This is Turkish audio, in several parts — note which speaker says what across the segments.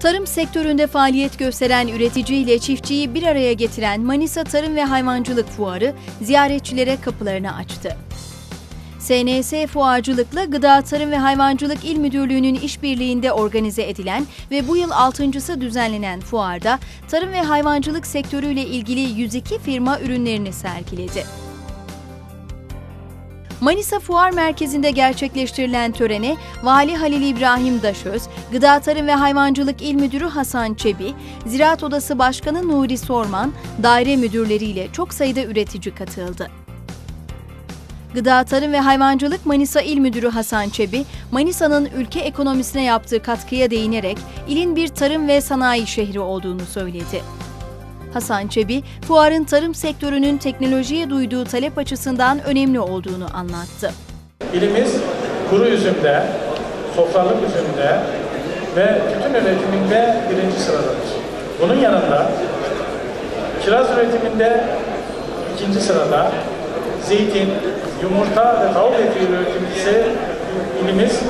Speaker 1: Tarım sektöründe faaliyet gösteren üretici ile çiftçiyi bir araya getiren Manisa Tarım ve Hayvancılık Fuarı ziyaretçilere kapılarını açtı. SNS Fuarcılık'la Gıda Tarım ve Hayvancılık İl Müdürlüğü'nün işbirliğinde organize edilen ve bu yıl altıncısı düzenlenen fuarda tarım ve hayvancılık sektörüyle ilgili 102 firma ürünlerini sergiledi. Manisa Fuar Merkezi'nde gerçekleştirilen törene Vali Halil İbrahim Daşöz, Gıda Tarım ve Hayvancılık İl Müdürü Hasan Çebi, Ziraat Odası Başkanı Nuri Sorman, daire müdürleriyle çok sayıda üretici katıldı. Gıda Tarım ve Hayvancılık Manisa İl Müdürü Hasan Çebi, Manisa'nın ülke ekonomisine yaptığı katkıya değinerek ilin bir tarım ve sanayi şehri olduğunu söyledi. Hasan Çebi, fuarın tarım sektörünün teknolojiye duyduğu talep açısından önemli olduğunu anlattı.
Speaker 2: İlimiz kuru üzümde, sofralık üzümde ve tütün üretiminde birinci sıradadır. Bunun yanında kiraz üretiminde ikinci sırada, zeytin, yumurta ve tavuk eti üretimcisi ilimiz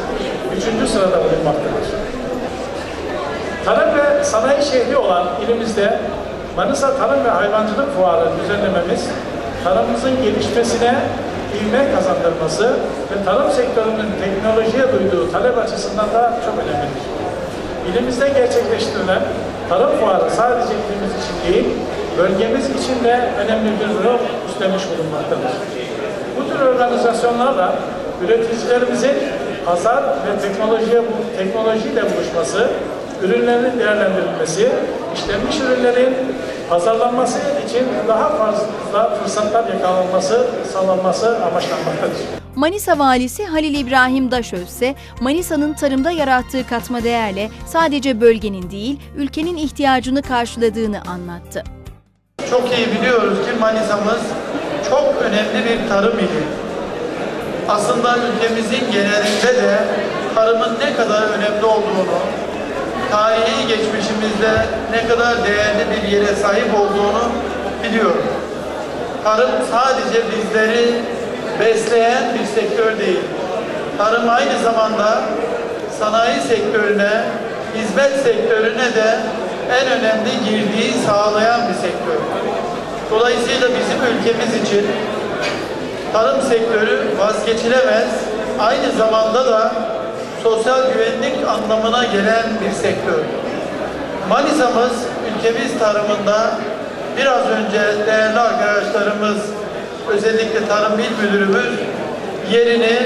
Speaker 2: üçüncü sırada bulunmaktadır. Tarım ve sanayi şehri olan ilimizde Manisa Tarım ve Hayvancılık Fuarı düzenlememiz, tarımımızın gelişmesine ivme kazandırması ve tarım sektörünün teknolojiye duyduğu talep açısından da çok önemlidir. İlimizde gerçekleştirilen tarım fuarı sadece ilimiz için değil, bölgemiz için de önemli bir rol üstlenmiş bulunmaktadır. Bu tür organizasyonlarla üreticilerimizin pazar ve teknolojiye teknolojiyle buluşması, ürünlerin değerlendirilmesi, işlenmiş ürünlerin pazarlanması için daha fazla fırsatlar yakalanması, sağlanması amaçlanmaktadır.
Speaker 1: Manisa Valisi Halil İbrahim Daşöz ise Manisa'nın tarımda yarattığı katma değerle sadece bölgenin değil, ülkenin ihtiyacını karşıladığını anlattı.
Speaker 3: Çok iyi biliyoruz ki Manisa'mız çok önemli bir tarım ili. Aslında ülkemizin genelinde de tarımın ne kadar önemli olduğunu, tarihi geçmişimizde ne kadar değerli bir yere sahip olduğunu biliyorum. Tarım sadece bizleri besleyen bir sektör değil. Tarım aynı zamanda sanayi sektörüne, hizmet sektörüne de en önemli girdiği sağlayan bir sektör. Dolayısıyla bizim ülkemiz için tarım sektörü vazgeçilemez, aynı zamanda da sosyal güvenlik anlamına gelen bir sektör. Manisa'mız ülkemiz tarımında biraz önce değerli arkadaşlarımız özellikle Tarım İl Müdürümüz yerini,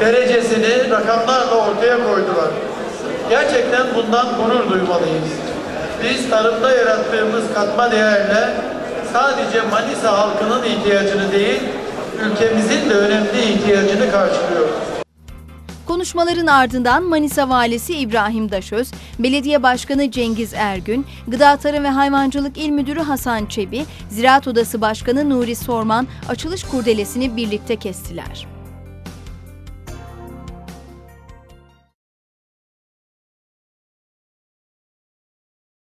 Speaker 3: derecesini rakamlarla ortaya koydular. Gerçekten bundan gurur duymalıyız. Biz tarımda yarattığımız katma değerle sadece Manisa halkının ihtiyacını değil, ülkemizin de önemli ihtiyacını karşılıyoruz.
Speaker 1: Konuşmaların ardından Manisa Valisi İbrahim Daşöz, Belediye Başkanı Cengiz Ergün, Gıda Tarım ve Hayvancılık İl Müdürü Hasan Çebi, Ziraat Odası Başkanı Nuri Sorman açılış kurdelesini birlikte kestiler.